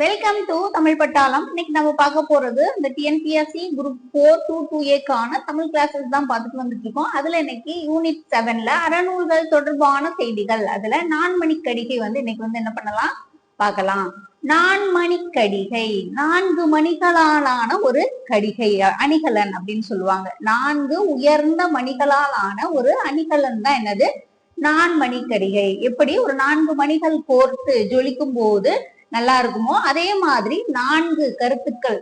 Welcome to Tamil பட்டாளம் இன்னைக்கு நம்ம பார்க்க போறது இந்த TNPSC group four two two ஏக்கான Tamil classes தான் பார்த்துட்டு வந்துட்டு இருக்கோம். அதுல இன்னைக்கு யூனிட் செவன்ல அறநூல்கள் தொடர்பான செய்திகள். அதுல நான்மணிக்கடிகை வந்து இன்னைக்கு வந்து என்ன பண்ணலாம்? பார்க்கலாம். நான்மணிக்கடிகை. நான்கு மணிகளாலான ஒரு கடிகை அணிகலன் அப்படின்னு சொல்லுவாங்க. நான்கு உயர்ந்த மணிகளால் ஆன ஒரு அணிகலன் தான் என்னது? நான்மணிக்கடிகை. எப்படி? ஒரு நான்கு மணிகள் கோர்த்து ஜொலிக்கும் போது நல்லா இருக்குமோ? அதே மாதிரி நான்கு கருத்துக்கள்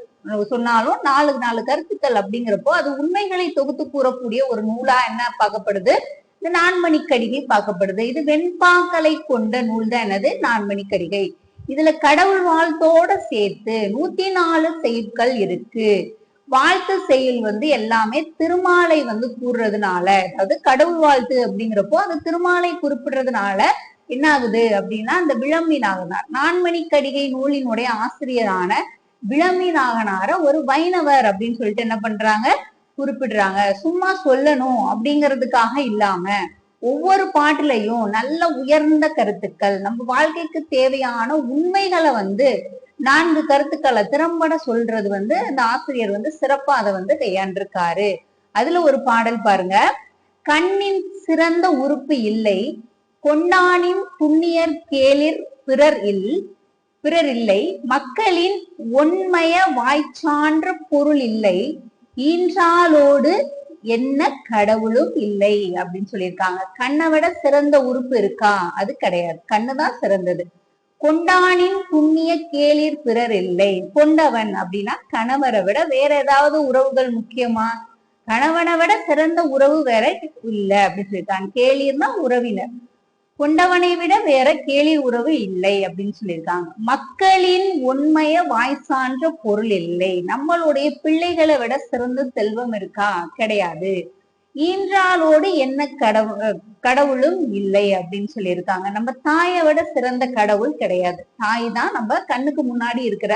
சொன்னாலும் நாலு நாலு கருத்துக்கள் அப்படிங்கிறப்போ அது உண்மைகளை தொகுத்து கூறக்கூடிய ஒரு நூலா என்ன பார்க்கப்படுது? இந்த நான்மணிக்கடிகை பார்க்கப்படுது. இது வெண்பாக்களை கொண்ட நூல் தான் என்னது? நான்மணிக்கடிகை. இதுல கடவுள் வாழ்த்தோட சேர்த்து நூத்தி நாலு செய்யுட்கள் இருக்கு. வாழ்த்து செயல் வந்து எல்லாமே திருமாலை வந்து கூறுறதுனால அதாவது கடவுள் வாழ்த்து அப்படிங்கிறப்போ அது திருமாலை குறிப்பிடுறதுனால என்ன ஆகுது அப்படின்னா அந்த விளம்பி நாகனார் நான்மணிக்கடிகை நூலினுடைய ஆசிரியரான விளம்பி நாகனார ஒரு வைணவர் அப்படின்னு சொல்லிட்டு என்ன பண்றாங்க? குறிப்பிடுறாங்க. சும்மா சொல்லணும் அப்படிங்கிறதுக்காக இல்லாம ஒவ்வொரு பாட்டுலையும் நல்ல உயர்ந்த கருத்துக்கள் நம்ம வாழ்க்கைக்கு தேவையான உண்மைகளை வந்து நான்கு கருத்துக்களை திறம்பட சொல்றது வந்து அந்த ஆசிரியர் வந்து சிறப்பா அதை வந்து கையாண்டிருக்காரு. அதுல ஒரு பாடல் பாருங்க. கண்ணின் சிறந்த உறுப்பு இல்லை பொன்னானின் புண்ணியர் கேளிர் பிறர் இல் பிறர் இல்லை மக்களின் ஒன்மய வாய்ச்சான்ற பொருள் இல்லை ஈன்றாலோடு என்ன கடவுளும் இல்லை அப்படின்னு சொல்லியிருக்காங்க. கண்ணை விட சிறந்த உறுப்பு இருக்கா? அது கிடையாது. கண்ணுதான் சிறந்தது. கொண்டானின் புண்ணிய கேளிர் பிறர் இல்லை கொண்டவன் அப்படின்னா கணவரை விட வேற ஏதாவது உறவுகள் முக்கியமா? கணவனை விட சிறந்த உறவு வேற இல்ல அப்படின்னு சொல்லியிருக்காங்க. கேளிர்னா உறவினர். கொண்டவனை விட வேற கேலி உறவு இல்லை அப்படின்னு சொல்லியிருக்காங்க. மக்களின் உண்மைய வாய் சான்ற பொருள் இல்லை. நம்மளுடைய பிள்ளைகளை விட சிறந்த செல்வம் இருக்கா? கிடையாது. ஈன்றாலோடு என்ன கடவுள் கடவுளும் இல்லை அப்படின்னு சொல்லியிருக்காங்க. நம்ம தாயை விட சிறந்த கடவுள் கிடையாது. தாய் தான் நம்ம கண்ணுக்கு முன்னாடி இருக்கிற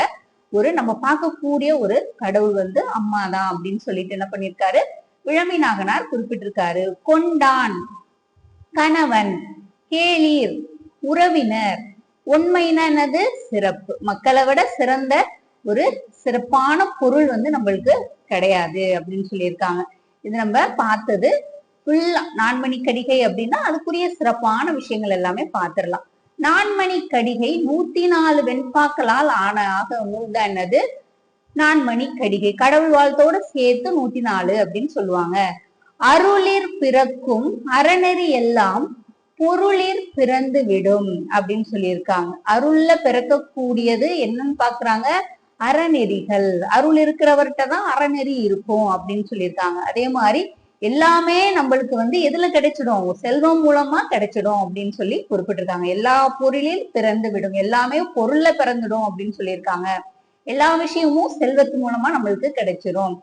ஒரு நம்ம பார்க்கக்கூடிய ஒரு கடவுள் வந்து அம்மா தான் அப்படின்னு சொல்லிட்டு என்ன பண்ணிருக்காரு விழமி நாகனார் குறிப்பிட்டிருக்காரு. கொண்டான் கணவன் கேளீர் உறவினர். உண்மைனா என்னது சிறப்பு. மக்களை விட சிறந்த ஒரு சிறப்பான பொருள் வந்து நம்மளுக்கு கிடையாது அப்படின்னு சொல்லியிருக்காங்க. இது நம்ம பார்த்தது ஃபுல்லா நான்மணி கடிகை அப்படின்னா அதுக்குரிய சிறப்பான விஷயங்கள் எல்லாமே பார்த்துடலாம். நான்மணி கடிகை நூத்தி நாலு வெண்பாக்களால் ஆன ஆக நூல் தான் என்னது நான்மணி கடிகை கடவுள் வாழ்த்தோட சேர்த்து நூத்தி நாலு அப்படின்னு சொல்லுவாங்க. அருளிர் பிறக்கும் அறநெறி எல்லாம் பொருளில் பிறந்து விடும் அப்படின்னு சொல்லியிருக்காங்க. அருள்ல பிறக்கக்கூடியது என்னன்னு பாக்குறாங்க அறநெறிகள். அருள் இருக்கிறவர்கிட்ட தான் அறநெறி இருக்கும் அப்படின்னு சொல்லியிருக்காங்க. அதே மாதிரி எல்லாமே நம்மளுக்கு வந்து எதுல கிடைச்சிடும்? செல்வம் மூலமா கிடைச்சிடும் அப்படின்னு சொல்லி குறிப்பிட்டிருக்காங்க. எல்லா பொருளில் பிறந்து விடும். எல்லாமே பொருள்ல பிறந்துடும் அப்படின்னு சொல்லியிருக்காங்க. எல்லா விஷயமும் செல்வத்து மூலமா நம்மளுக்கு கிடைச்சிடும்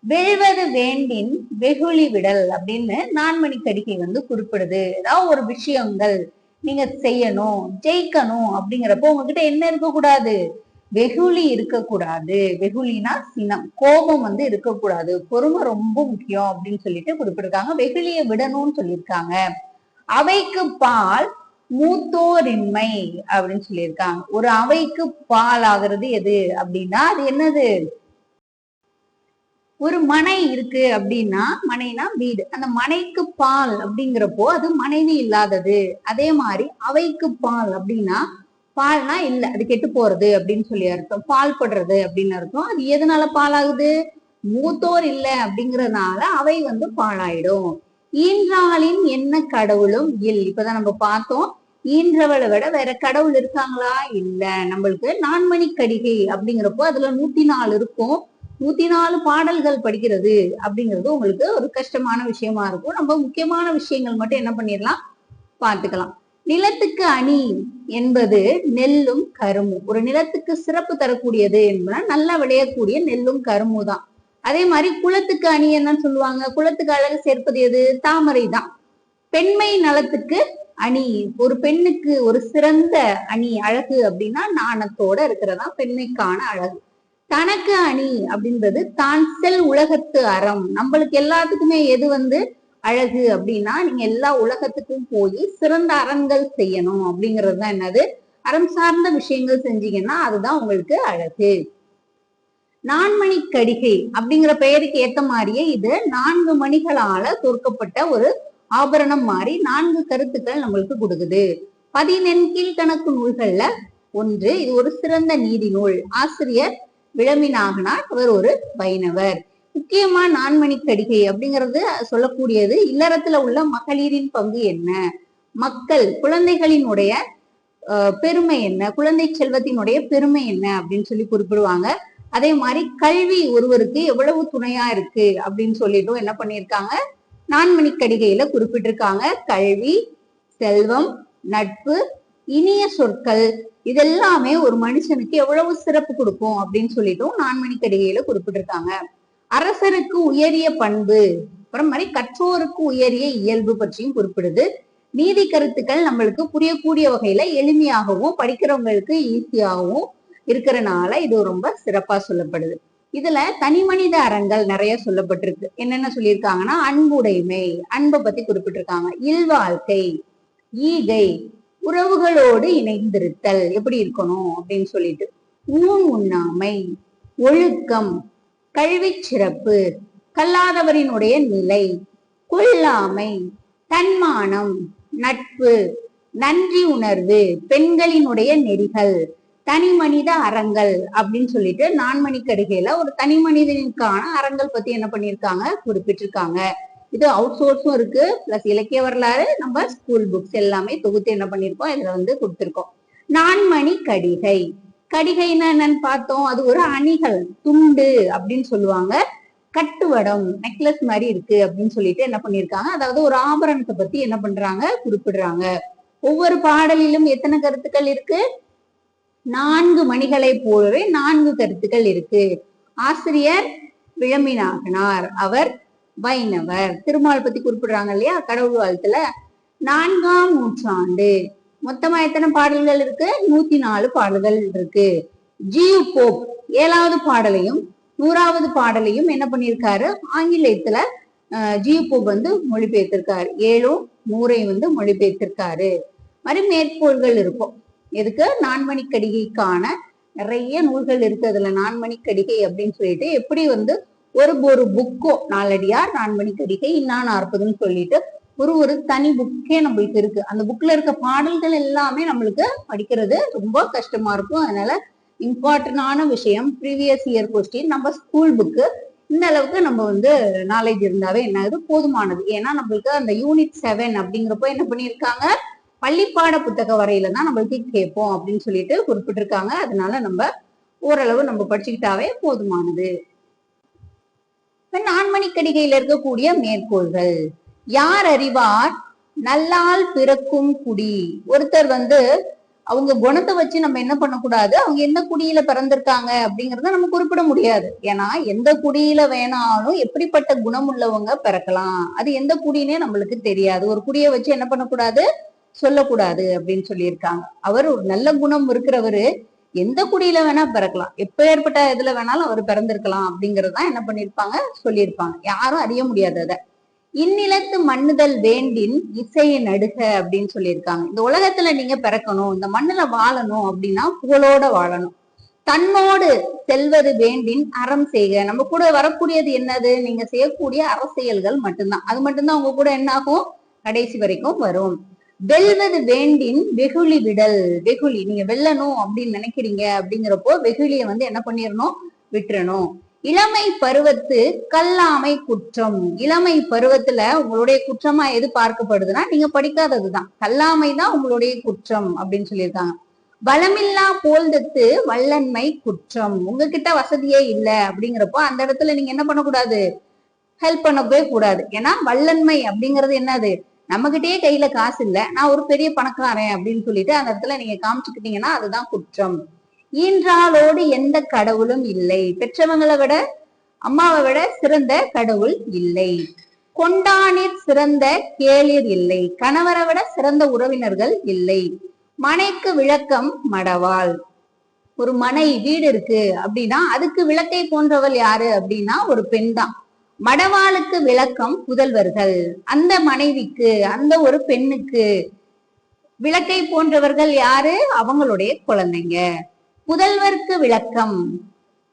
வெல்வது வேண்டின் வெகுளி விடல் அப்படின்னு நான்மணி கடிகை வந்து குறிப்பிடுது. ஏதாவது ஒரு விஷயங்கள் நீங்க செய்யணும் ஜெயிக்கணும் அப்படிங்கிறப்போ உங்ககிட்ட என்ன இருக்கக்கூடாது? வெகுளி இருக்கக்கூடாது. வெகுளினா சினம். கோபம் வந்து இருக்கக்கூடாது. பொறுமை ரொம்ப முக்கியம் அப்படின்னு சொல்லிட்டு குறிப்பிட்டிருக்காங்க. வெகுளியை விடணும்னு சொல்லியிருக்காங்க. அவைக்கு பால் மூத்தோரின்மை அப்படின்னு சொல்லியிருக்காங்க. ஒரு அவைக்கு பால் ஆகிறது எது அப்படின்னா அது என்னது? ஒரு மனை இருக்கு அப்படின்னா மனைனா வீடு. அந்த மனைக்கு பால் அப்படிங்கிறப்போ அது மனைவி இல்லாதது. அதே மாதிரி அவைக்கு பால் அப்படின்னா பால்னா இல்ல அது கெட்டு போறது அப்படின்னு சொல்லி அர்த்தம். பால் படுறது அப்படின்னு அர்த்தம். அது எதனால பாலாகுது? மூத்தோர் இல்லை அப்படிங்கறதுனால அவை வந்து பாலாயிடும். ஈன்றாளின் என்ன கடவுளும் இல். இப்பதான் நம்ம பார்த்தோம். ஈன்றவளை விட வேற கடவுள் இருக்காங்களா? இல்ல. நம்மளுக்கு நான்மணி கடிகை அப்படிங்கிறப்போ அதுல நூத்தி நாலு இருக்கும். நூத்தி நாலு பாடல்கள் படிக்கிறது அப்படிங்கிறது உங்களுக்கு ஒரு கஷ்டமான விஷயமா இருக்கும். நம்ம முக்கியமான விஷயங்கள் மட்டும் என்ன பண்ணிடலாம் பார்த்துக்கலாம். நிலத்துக்கு அணி என்பது நெல்லும் கரும்பும். ஒரு நிலத்துக்கு சிறப்பு தரக்கூடியது என்பதுனா நல்லா விளையக்கூடிய நெல்லும் கரும்பு தான். அதே மாதிரி குளத்துக்கு அணி என்னன்னு சொல்லுவாங்க. குளத்துக்கு அழகு சேர்ப்பது எது? தாமரை தான். பெண்மை நலத்துக்கு அணி. ஒரு பெண்ணுக்கு ஒரு சிறந்த அணி அழகு அப்படின்னா நாணத்தோட இருக்கிறதா பெண்மைக்கான அழகு. தனக்கு அணி அப்படின்றது தான் செல் உலகத்து அறம். நம்மளுக்கு எல்லாத்துக்குமே எது வந்து அழகு அப்படின்னா நீங்க எல்லா உலகத்துக்கும் போய் சிறந்த அறங்கள் செய்யணும் அப்படிங்கிறது தான் என்னது? அறம் சார்ந்த விஷயங்கள் செஞ்சீங்கன்னா அதுதான் உங்களுக்கு அழகு. நான்மணி கடிகை அப்படிங்கிற பெயருக்கு ஏத்த மாதிரியே இது நான்கு மணிகளால தொற்கப்பட்ட ஒரு ஆபரணம் மாதிரி நான்கு கருத்துக்கள் நம்மளுக்கு கொடுக்குது. பதினெண் கீழ்கணக்கு நூல்கள்ல ஒன்று இது ஒரு சிறந்த நீதி நூல். ஆசிரியர் விளம்பினாகனார் அவர் ஒரு வைணவர். முக்கியமா நான்மணி கடிகை அப்படிங்கிறது சொல்லக்கூடியது இல்லறத்துல உள்ள மகளிரின் பங்கு என்ன? மக்கள் குழந்தைகளினுடைய அஹ், பெருமை என்ன? குழந்தை செல்வத்தினுடைய பெருமை என்ன? அப்படின்னு சொல்லி குறிப்பிடுவாங்க. அதே மாதிரி கல்வி ஒருவருக்கு எவ்வளவு துணையா இருக்கு? அப்படின்னு சொல்லிட்டும் என்ன பண்ணியிருக்காங்க? நான்மணி கடிகையில குறிப்பிட்டிருக்காங்க. கல்வி செல்வம் நட்பு இனிய சொற்கள். இதெல்லாமே ஒரு மனுஷனுக்கு எவ்வளவு சிறப்பு கொடுக்கும் அப்படின்னு சொல்லிட்டும் நான்மணி கடிகையில குறிப்பிட்டிருக்காங்க. அரசருக்கு உயரிய பண்பு அப்புறம் மாதிரி கற்றோருக்கு உயரிய இயல்பு பற்றியும் குறிப்பிடுது. நீதி கருத்துக்கள் நம்மளுக்கு புரியக்கூடிய வகையில எளிமையாகவும் படிக்கிறவங்களுக்கு ஈஸியாகவும் இருக்கிறனால இது ரொம்ப சிறப்பா சொல்லப்படுது. இதுல தனி மனித அறங்கள் நிறைய சொல்லப்பட்டிருக்கு. என்னென்ன சொல்லியிருக்காங்கன்னா அன்புடைமை அன்பை பத்தி குறிப்பிட்டிருக்காங்க. இல்வாழ்க்கை ஈகை உறவுகளோடு இணைந்திருத்தல். எப்படி இருக்கணும்? அப்படின்னு சொல்லிட்டு ஊன் உண்ணாமை ஒழுக்கம் கல்வி சிறப்பு கல்லாதவரினுடைய நிலை கொல்லாமை தன்மானம் நட்பு நன்றி உணர்வு பெண்களினுடைய நெறிகள் தனி மனித அறங்கள் அப்படின்னு சொல்லிட்டு நான்மணி கடுகையில ஒரு தனி மனிதனுக்கான அறங்கள் பத்தி என்ன பண்ணிருக்காங்க குறிப்பிட்டிருக்காங்க. இது அவுட் சோர்ஸும் இருக்கு. பிளஸ் இலக்கிய வரலாறு நம்ம ஸ்கூல் புக்ஸ் எல்லாமே தொகுத்து என்ன பண்ணிருக்கோம்? இதுல வந்து கொடுத்திருக்கோம். நான்மணி கடிகை. கடிகைன்னா என்னன்னு பார்த்தோம். அது ஒரு அணிகள் துண்டு அப்படின்னு சொல்லுவாங்க. கட்டுவடம் நெக்லஸ் மாதிரி இருக்கு அப்படின்னு சொல்லிட்டு என்ன பண்ணிருக்காங்க? அதாவது ஒரு ஆபரணத்தை பத்தி என்ன பண்றாங்க? குறிப்பிடுறாங்க. ஒவ்வொரு பாடலிலும் எத்தனை கருத்துக்கள் இருக்கு? நான்கு மணிகளை போலவே நான்கு கருத்துக்கள் இருக்கு. ஆசிரியர் விளம்பினாகனார் அவர் வைணவர். திருமால் பத்தி குறிப்பிடுறாங்க இல்லையா? கடவுள் வாழ்த்துல நான்காம் நூற்றாண்டு. மொத்தமா எத்தனை பாடல்கள் இருக்கு? நூத்தி நாலு பாடல்கள் இருக்கு. ஜியு போப் ஏழாவது பாடலையும் நூறாவது பாடலையும் என்ன பண்ணியிருக்காரு? ஆங்கிலத்துல ஜியு போப் வந்து மொழிபெயர்த்திருக்காரு. ஏழும் நூறையும் வந்து மொழிபெயர்த்திருக்காரு. மாதிரி மேற்கோள்கள் இருக்கும். எதுக்கு? நான்மணி கடிகைக்கான நிறைய நூல்கள் இருக்கு. அதுல நான்மணி கடிகை அப்படின்னு சொல்லிட்டு எப்படி வந்து ஒரு ஒரு புக்கோ நாலடியார் நான்மணி கடிகை இன்னா நாற்பதுன்னு சொல்லிட்டு ஒரு ஒரு தனி புக்கே நம்மளுக்கு இருக்கு. அந்த புக்ல இருக்க பாடல்கள் எல்லாமே நம்மளுக்கு படிக்கிறது ரொம்ப கஷ்டமா இருக்கும். அதனால இம்பார்ட்டன்டான விஷயம் ப்ரீவியஸ் இயர் கொஸ்டின் நம்ம ஸ்கூல் புக்கு இந்த அளவுக்கு நம்ம வந்து நாலேஜ் இருந்தாவே என்ன ஆகுது போதுமானது. ஏன்னா நம்மளுக்கு அந்த யூனிட் செவன் அப்படிங்கிறப்போ என்ன பண்ணியிருக்காங்க? பள்ளிப்பாட புத்தக வரையில தான் நம்மளுக்கு கேட்போம் அப்படின்னு சொல்லிட்டு குறிப்பிட்டிருக்காங்க. அதனால நம்ம ஓரளவு நம்ம படிச்சுக்கிட்டாவே போதுமானது. இப்ப நான்மணி இருக்கக்கூடிய மேற்கோள்கள். யார் அறிவார்? நல்லால் பிறக்கும் குடி. ஒருத்தர் வந்து அவங்க குணத்தை வச்சு நம்ம என்ன பண்ணக்கூடாது? அவங்க எந்த குடியில பிறந்திருக்காங்க அப்படிங்கறத நம்ம குறிப்பிட முடியாது. ஏன்னா எந்த குடியில வேணாலும் எப்படிப்பட்ட குணம் உள்ளவங்க பிறக்கலாம். அது எந்த குடினே நம்மளுக்கு தெரியாது. ஒரு குடியை வச்சு என்ன பண்ணக்கூடாது? சொல்லக்கூடாது அப்படின்னு சொல்லியிருக்காங்க. அவர் ஒரு நல்ல குணம் இருக்கிறவரு. எந்த குடியில வேணா பிறக்கலாம். எப்ப ஏற்பட்ட இதுல வேணாலும் அவர் பிறந்திருக்கலாம் அப்படிங்கறதுதான் என்ன பண்ணிருப்பாங்க சொல்லியிருப்பாங்க. யாரும் அறிய முடியாது அத. இந்நிலத்து மண்ணுதல் வேண்டின் இசையை நடுக அப்படின்னு சொல்லியிருக்காங்க. இந்த உலகத்துல நீங்க பிறக்கணும் இந்த மண்ணுல வாழணும் அப்படின்னா புகழோட வாழணும். தன்னோடு செல்வது வேண்டின் அறம் செய்க. நம்ம கூட வரக்கூடியது என்னது? நீங்க செய்யக்கூடிய அரசியல்கள் மட்டும்தான். அது மட்டும்தான் உங்க கூட என்ன ஆகும் கடைசி வரைக்கும் வரும். வெல்வது வேண்டின் வெகுளி விடல். வெகுளி நீங்க வெல்லணும் அப்படின்னு நினைக்கிறீங்க அப்படிங்கிறப்போ வெகுளிய வந்து என்ன பண்ணிடணும் விட்டுறணும். இளமை பருவத்து கல்லாமை குற்றம். இளமை பருவத்துல உங்களுடைய குற்றமா எது பார்க்கப்படுதுன்னா நீங்க படிக்காததுதான். கல்லாமை தான் உங்களுடைய குற்றம் அப்படின்னு சொல்லியிருக்காங்க. பலமில்லா போல்தத்து வல்லன்மை குற்றம். உங்ககிட்ட வசதியே இல்ல அப்படிங்கிறப்போ அந்த இடத்துல நீங்க என்ன பண்ணக்கூடாது? ஹெல்ப் பண்ணவே கூடாது. ஏன்னா வல்லன்மை அப்படிங்கிறது என்னது? நம்மகிட்டயே கையில காசு இல்ல. நான் ஒரு பெரிய பணக்காரன் அப்படின்னு சொல்லிட்டு அந்த இடத்துல நீங்க காமிச்சுக்கிட்டீங்கன்னா அதுதான் குற்றம். ஈன்றாலோடு எந்த கடவுளும் இல்லை. பெற்றவங்களை விட அம்மாவை விட சிறந்த கடவுள் இல்லை. கொண்டானிற் சிறந்த கேளிர் இல்லை. கணவரை விட சிறந்த உறவினர்கள் இல்லை. மனைக்கு விளக்கம் மடவாள். ஒரு மனை வீடு இருக்கு அப்படின்னா அதுக்கு விளக்கை போன்றவள் யாரு அப்படின்னா ஒரு பெண் தான். மடவாளுக்கு விளக்கம் புதல்வர்கள். அந்த மனைவிக்கு அந்த ஒரு பெண்ணுக்கு விளக்கை போன்றவர்கள் யாரு? அவங்களுடைய குழந்தைங்க. புதல்வருக்கு விளக்கம்.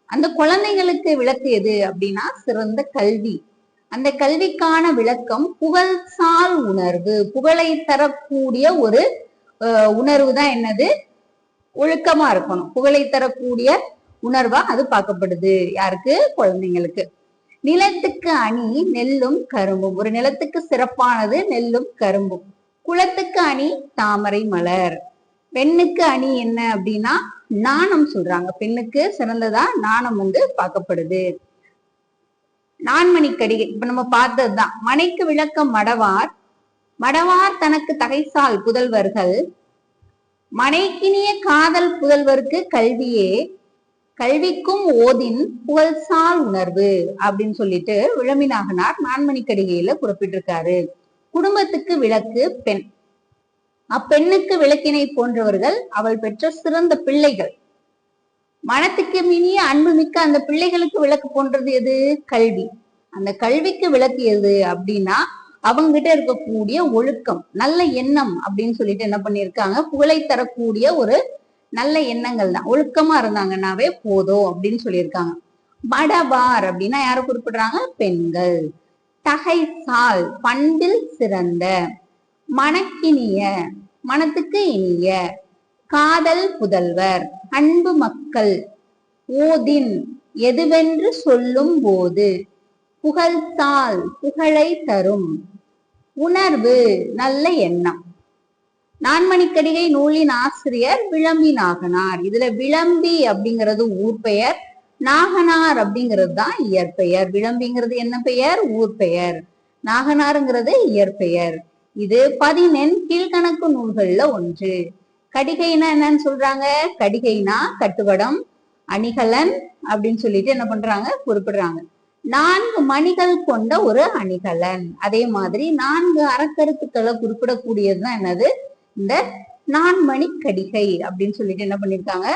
அந்த குழந்தைங்களுக்கு விளக்கு எது அப்படின்னா சிறந்த கல்வி. அந்த கல்விக்கான விளக்கம் புகழ்சால் உணர்வு. புகழை தரக்கூடிய ஒரு உணர்வு தான் என்னது? ஒழுக்கமா இருக்கணும். புகழை தரக்கூடிய உணர்வா அது பார்க்கப்படுது. யாருக்கு? குழந்தைங்களுக்கு. நிலத்துக்கு அணி நெல்லும் கரும்பும். ஒரு நிலத்துக்கு சிறப்பானது நெல்லும் கரும்பும். குளத்துக்கு அணி தாமரை மலர். பெண்ணுக்கு அணி என்ன அப்படின்னா நாணம் சொல்றாங்க. பெண்ணுக்கு சிறந்ததா நாணம் வந்து பார்க்கப்படுது. நான்மணி கடிகை. இப்ப நம்ம பார்த்ததுதான். மனைக்கு விளக்கம் மடவார். மடவார் தனக்கு தகைசால் புதல்வர்கள். மனைக்கினிய காதல் புதல்வருக்கு கல்வியே. கல்விக்கும் ஓதின் புகழ்சார் உணர்வு அப்படின்னு சொல்லிட்டு விளம்பினாகனார் நான்மணிக்கடிகையில குறிப்பிட்டிருக்காரு. குடும்பத்துக்கு விளக்கு பெண். அப்பெண்ணுக்கு விளக்கினை போன்றவர்கள் அவள் பெற்ற சிறந்த பிள்ளைகள். மனத்துக்கு மினிய அன்பு மிக்க அந்த பிள்ளைகளுக்கு விளக்கு போன்றது எது? கல்வி. அந்த கல்விக்கு விளக்கு எது அப்படின்னா அவங்ககிட்ட இருக்கக்கூடிய ஒழுக்கம் நல்ல எண்ணம் அப்படின்னு சொல்லிட்டு என்ன பண்ணிருக்காங்க புகழை தரக்கூடிய ஒரு நல்ல எண்ணங்கள் தான். ஒழுக்கமா இருந்தாங்கன்னாவே போதும் அப்படின்னு சொல்லியிருக்காங்க. மடவார் அப்படின்னா யாரை குறிப்பிடுறாங்க? பெண்கள். தகைசால் பண்பில் சிறந்த மனக்கினிய மனத்துக்கு இனிய காதல் புதல்வர் அன்பு மக்கள் ஓதின் எதுவென்று சொல்லும் போது புகழ்த்தால் புகழை தரும். உணர்வு நல்ல எண்ணம். நான்மணிக்கடிகை நூலின் ஆசிரியர் விளம்பி நாகனார். இதுல விளம்பி அப்படிங்கிறது ஊர் பெயர் நாகனார் அப்படிங்கிறது தான் இயற்பெயர் விளம்பிங்கிறது என்ன பெயர்? ஊர் பெயர். நாகனாருங்கிறது இயற்பெயர் இது பதினெண் கீழ்கணக்கு நூல்கள்ல ஒன்று. கடிகைனா என்னன்னு சொல்றாங்க? கடிகைனா கட்டுவடம் அணிகலன் அப்படின்னு சொல்லிட்டு என்ன பண்றாங்க? குறிப்பிடுறாங்க. நான்கு மணிகள் கொண்ட ஒரு அணிகலன். அதே மாதிரி நான்கு அறக்கருத்துக்களை குறிப்பிடக்கூடியதுதான் என்னது? இந்த நான்மணி கடிகை அப்படின்னு சொல்லிட்டு என்ன பண்ணிருக்காங்க?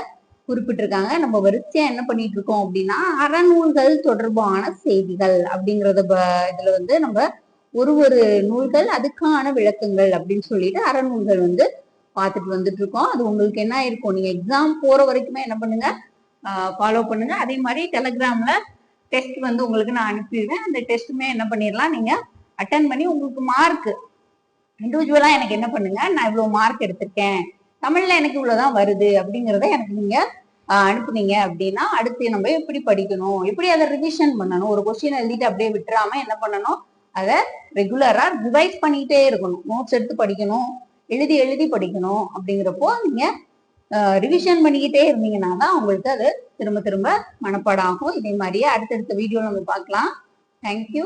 குறிப்பிட்டிருக்காங்க. நம்ம வரிசையா என்ன பண்ணிட்டு இருக்கோம் அப்படின்னா அறநூல்கள் தொடர்பான செய்திகள் அப்படிங்கறத ப- இதுல வந்து நம்ம ஒரு ஒரு நூல்கள் அதுக்கான விளக்கங்கள் அப்படின்னு சொல்லிட்டு அறநூல்கள் வந்து பார்த்துட்டு வந்துட்டு இருக்கோம் அது உங்களுக்கு என்ன இருக்கும்? நீங்க எக்ஸாம் போற வரைக்குமே என்ன பண்ணுங்க? ஃபாலோ பண்ணுங்க. அதே மாதிரி டெலகிராம்ல டெஸ்ட் வந்து உங்களுக்கு நான் அனுப்பிடுவேன் அந்த டெஸ்ட்டுமே என்ன பண்ணிடலாம் நீங்க அட்டன் பண்ணி உங்களுக்கு மார்க் இண்டிவிஜுவலா எனக்கு என்ன பண்ணுங்க? நான் இவ்வளவு மார்க் எடுத்திருக்கேன். தமிழ்ல எனக்கு இவ்வளவுதான் வருது அப்படிங்கறத எனக்கு நீங்க அனுப்புனீங்க அப்படின்னா அடுத்து நம்ம எப்படி படிக்கணும்? எப்படி அதை ரிவிஷன் பண்ணணும்? ஒரு கொஸ்டின் எழுதிட்டு அப்படியே விட்டுறாம என்ன பண்ணணும்? அதை ரெகுலரா ரிவைஸ் பண்ணிட்டே இருக்கணும். நோட்ஸ் எடுத்து படிக்கணும். எழுதி எழுதி படிக்கணும் அப்படிங்கிறப்போ நீங்க ரிவிஷன் பண்ணிக்கிட்டே இருந்தீங்கன்னா தான் உங்களுக்கு அது திரும்ப திரும்ப மனப்பாடம் ஆகும். இதே மாதிரியே அடுத்தடுத்த வீடியோ நம்ம பார்க்கலாம். தேங்க்யூ